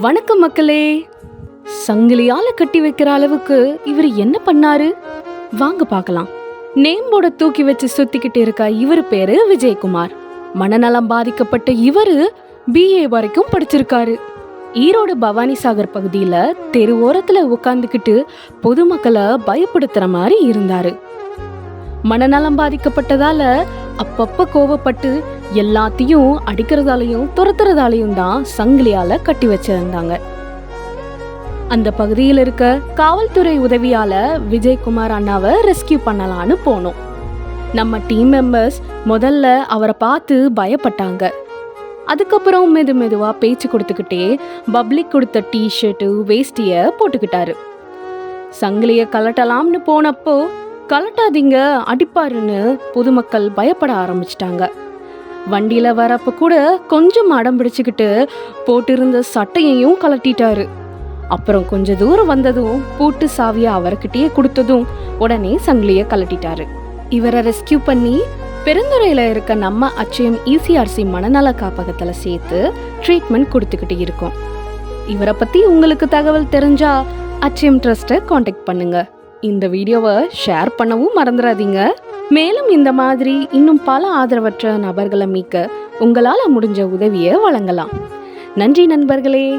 வணக்கம் மக்களே. சங்கிலியால கட்டி வைக்கிற அளவுக்கு இவர் என்ன பண்ணாரு? வாங்க பார்க்கலாம். நேம் தூக்கி வச்சு சுத்திக்கிட்டு இருக்க இவர் பேரு விஜயகுமார். மனநலம் பாதிக்கப்பட்ட இவரு பிஏ வரைக்கும் படிச்சிருக்காரு. ஈரோடு பவானி சாகர் பகுதியில தெரு ஓரத்துல உட்காந்துக்கிட்டு பொதுமக்களை பயப்படுத்துற மாதிரி இருந்தாரு. மனநலம் பாதிக்கப்பட்டதால அப்பப்ப கோவப்பட்டு எல்லாத்தையும் அடிக்கிறதாலையும் துரத்துறதாலையும் தான் சங்கிலியால கட்டி வச்சிருந்தாங்க. அந்த பகுதியில் இருக்க காவல்துறை உதவியால விஜயகுமார் அண்ணாவை ரெஸ்கியூ பண்ணலான்னு போனோம். நம்ம டீம் மெம்பர்ஸ் முதல்ல அவரை பார்த்து பயப்பட்டாங்க. அதுக்கப்புறம் மெது மெதுவாக பேச்சு கொடுத்துக்கிட்டே பப்ளிக் கொடுத்த டிஷர்ட்டு வேஷ்டிய போட்டுக்கிட்டாரு. சங்கிலியை கலட்டலாம்னு போனப்போ கலட்டாதீங்க அடிப்பாருன்னு பொதுமக்கள் பயப்பட ஆரம்பிச்சிட்டாங்க. வண்டியில வரப்ப கூட கொஞ்சம் அடம் பிடிச்சுக்கிட்டு போட்டிருந்த சட்டையையும் கலட்டிட்டாரு. அப்புறம் கொஞ்ச தூரம் வந்ததும் பூட்டு சாவியை அவர்கிட்டயே கொடுத்ததும் உடனே சங்கிலிய கலட்டிட்டாரு. இவரை ரெஸ்கியூ பண்ணி பெருந்துறையில இருக்க நம்ம அச்சயம் இசிஆர்சி மனநல காப்பகத்துல சேர்த்து ட்ரீட்மெண்ட் கொடுத்துக்கிட்டு இருக்கோம். இவரை பத்தி உங்களுக்கு தகவல் தெரிஞ்சா அச்சயம் ட்ரஸ்ட்டை காண்டாக்ட் பண்ணுங்க. இந்த வீடியோவை ஷேர் பண்ணவும் மறந்துடாதீங்க மேலும் இந்த மாதிரி இன்னும் பல ஆதரவற்ற நபர்களை மீட்க உங்களால் முடிஞ்ச உதவியை வழங்கலாம். நன்றி நண்பர்களே.